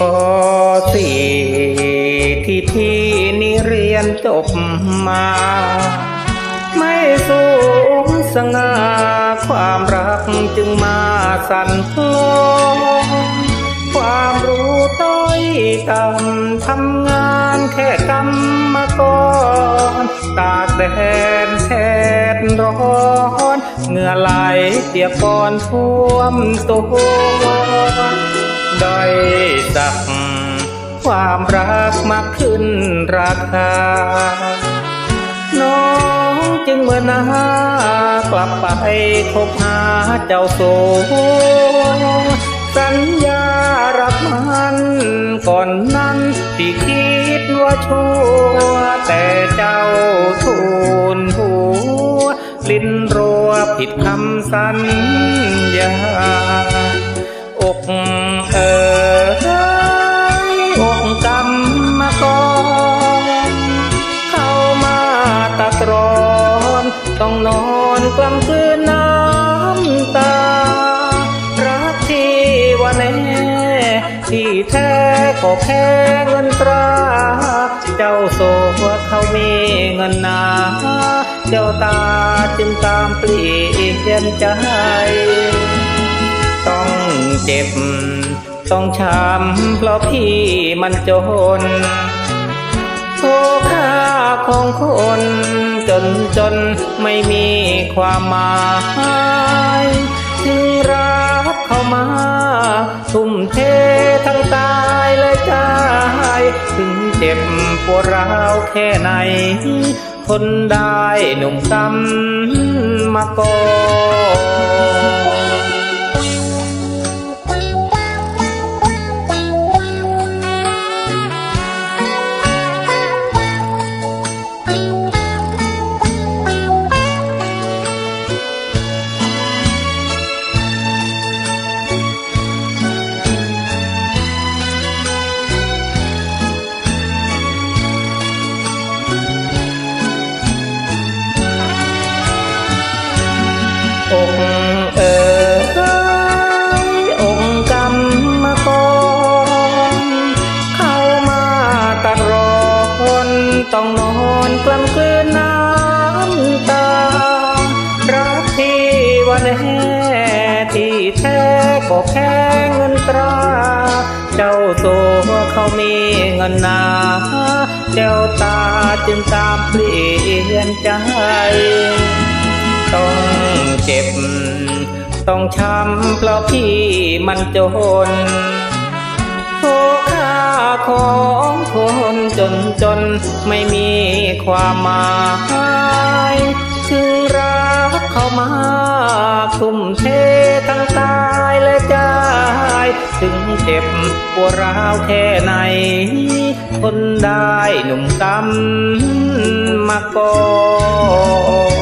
ปสี่ที่ที่นี่เรียนจบมา ไม่สูงสง่าความรักจึงมาสั่นคลอนความรู้ต้อยต่ำทำงานแค่กรรมกรตากแดดแทดร้อนเหงื่อไหลเปียกปอนท่วมตัว สัก ความรักมากขึ้นราคา น้องจึงเมื่อหนากลับไปคบหาเจ้าโสสัญญารับมันก่อนนั้นที่คิดว่าชั่วแต่เจ้าทูลหัวลิ้นรัวผิดคำสัญญ ต้องนอนกลำคืนน้ำตา รักที่ว่าแน่ที่แท้ก็แค่เงินตรา เจ้าโสว่าเขามีเงินนาเจ้าตาจึงตามเปลี่ยนใจ ต้องเจ็บ ต้องช้ำเพราะพี่มันจน โอ้ค่าของคนจนจนไม่มีความหมายถึงรักเขามาทุ่มเททั้งตายและใจถึงเจ็บปวดร้าวแค่ไหน ทนได้หนุ่มกำมาก่อน ต้องนอนกลำคืนน้ำตา รักที่วันแน่ที่แท้ก็แค่เงินตรา เจ้าตัวเขามีเงินนาเจ้าตาจึงตามเปลี่ยนใจ ต้องเจ็บ ต้องช้ำเพราะพี่มันจน ของคนจนจนไม่มีความหมายถึงรักเขามาทุ่มเททั้งตายและใจถึงเจ็บปวดร้าวแค่ไหนทนได้หนุ่มกำมาก่อน